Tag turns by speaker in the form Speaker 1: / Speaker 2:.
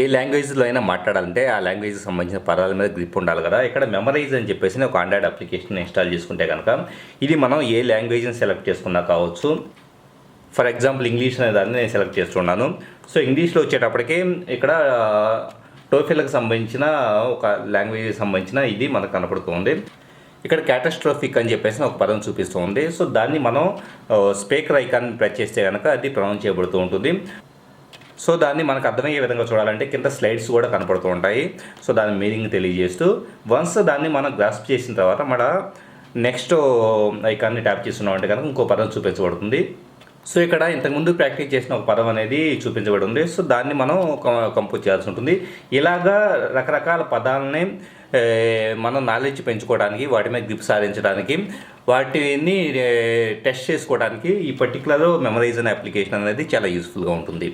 Speaker 1: ఏ లాంగ్వేజ్లో అయినా మాట్లాడాలంటే ఆ లాంగ్వేజ్కి సంబంధించిన పదాల మీద గ్రిప్ ఉండాలి కదా. ఇక్కడ మెమరైజ్ అని చెప్పేసి ఒక ఆండ్రాయిడ్ అప్లికేషన్ ఇన్స్టాల్ చేసుకుంటే కనుక ఇది మనం ఏ లాంగ్వేజ్ని సెలెక్ట్ చేసుకున్నా కావచ్చు. ఫర్ ఎగ్జాంపుల్ ఇంగ్లీష్ అనే దాన్ని నేను సెలెక్ట్ చేస్తున్నాను. సో ఇంగ్లీష్లో వచ్చేటప్పటికి ఇక్కడ టోఫిల్కి సంబంధించిన ఒక లాంగ్వేజ్కి సంబంధించిన ఇది మనకు కనపడుతుంది. ఇక్కడ క్యాటస్ట్రోఫిక్ అని చెప్పేసి ఒక పదం చూపిస్తుంది. సో దాన్ని మనం స్పీకర్ ఐకాన్ ప్రెస్ చేస్తే కనుక అది ప్రొనౌన్స్ చేయబడుతూ ఉంటుంది. సో దాన్ని మనకు అర్థమయ్యే విధంగా చూడాలంటే కింద స్లైడ్స్ కూడా కనపడుతూ ఉంటాయి. సో దాని మీనింగ్ తెలియజేస్తూ వన్స్ దాన్ని మనం గ్రాస్ప్ చేసిన తర్వాత మన నెక్స్ట్ ఐకాన్ని ట్యాప్ చేస్తున్నామంటే కనుక ఇంకో పదం చూపించబడుతుంది. సో ఇక్కడ ఇంతకుముందు ప్రాక్టీస్ చేసిన ఒక పదం అనేది చూపించబడి ఉంది సో దాన్ని మనం కంపోజ్ చేయాల్సి ఉంటుంది. ఇలాగా రకరకాల పదాలని మనం నాలెడ్జ్ పెంచుకోవడానికి వాటి మీద గ్రిప్ సాధించడానికి వాటిని టెస్ట్ చేసుకోవడానికి ఈ పర్టికులర్ మెమరైజన్ అనే అప్లికేషన్ అనేది చాలా యూస్ఫుల్గా ఉంటుంది.